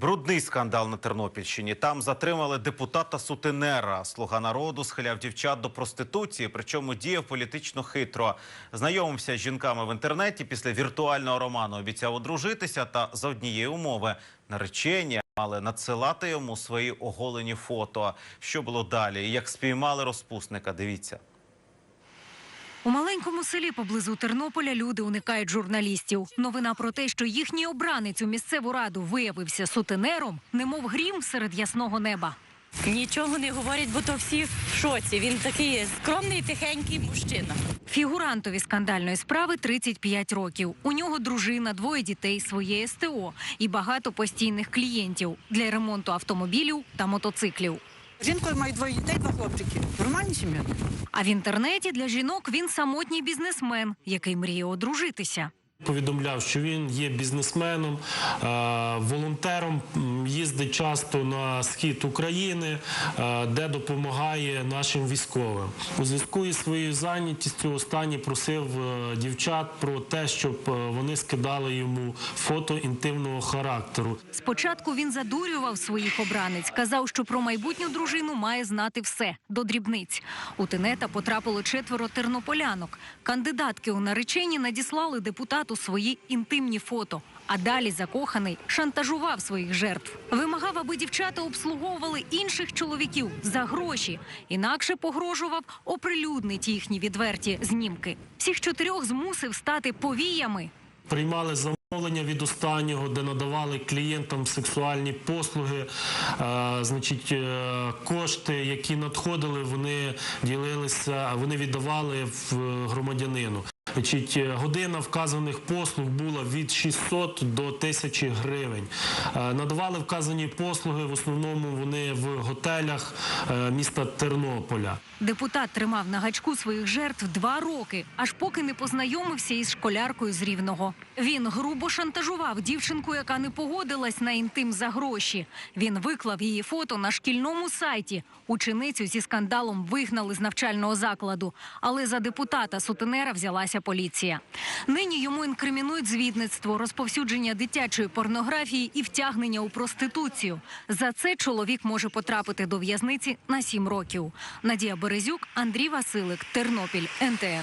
Брудний скандал на Тернопільщині. Там затримали депутата сутенера. Слуга народу схиляв дівчат до проституції, причому діяв політично хитро. Знайомився з жінками в інтернеті. Після віртуального роману обіцяв одружитися та за однієї умови наречення мали надсилати йому свої оголені фото. Що було далі? Як спіймали розпусника? Дивіться. У маленькому селі поблизу Тернополя люди уникають журналістів. Новина про те, що їхній обранець у місцеву раду виявився сутенером, немов грім серед ясного неба. Нічого не говорять, бо то всі в шоці. Він такий скромний, тихенький мужчина. Фігурантові скандальної справи 35 років. У нього дружина, двоє дітей, своє СТО і багато постійних клієнтів для ремонту автомобілів та мотоциклів. Жінкою має двоє дітей, два хлопчики. Нормальні сім'я. А в інтернеті для жінок він самотній бізнесмен, який мріє одружитися. Повідомляв, що він є бізнесменом, е, волонтером, їздить часто на схід України, е, де допомагає нашим військовим. У зв'язку із своєю зайнятістю останній просив е, дівчат про те, щоб е, вони скидали йому фото інтимного характеру. Спочатку він задурював своїх обранець, казав, що про майбутню дружину має знати все до дрібниць. У тенета потрапило четверо тернополянок. Кандидатки у наречені надіслали депутату свої інтимні фото. А далі закоханий шантажував своїх жертв. Вимагав, аби дівчата обслуговували інших чоловіків за гроші. Інакше погрожував оприлюднить їхні відверті знімки. Всіх чотирьох змусив стати повіями. Приймали замовлення від останнього, де надавали клієнтам сексуальні послуги. Е, значить, е, кошти, які надходили, вони ділилися, вони віддавали в громадянину. Значить, е, година вказаних послуг була від 600 до 1000 гривень. Е, Надавали вказані послуги, в основному вони в готелях е, міста Тернополя. Депутат тримав на гачку своїх жертв два роки, аж поки не познайомився із школяркою з рівного. Він грубо шантажував дівчинку, яка не погодилась на інтим за гроші. Він виклав її фото на шкільному сайті. Ученицю зі скандалом вигнали з навчального закладу, але за депутата сутенера взялася поліція. Нині йому інкримінують звідництво, розповсюдження дитячої порнографії і втягнення у проституцію. За це чоловік може потрапити до в'язниці на сім років. Надія Березюк, Андрій Василик, Тернопіль, НТН.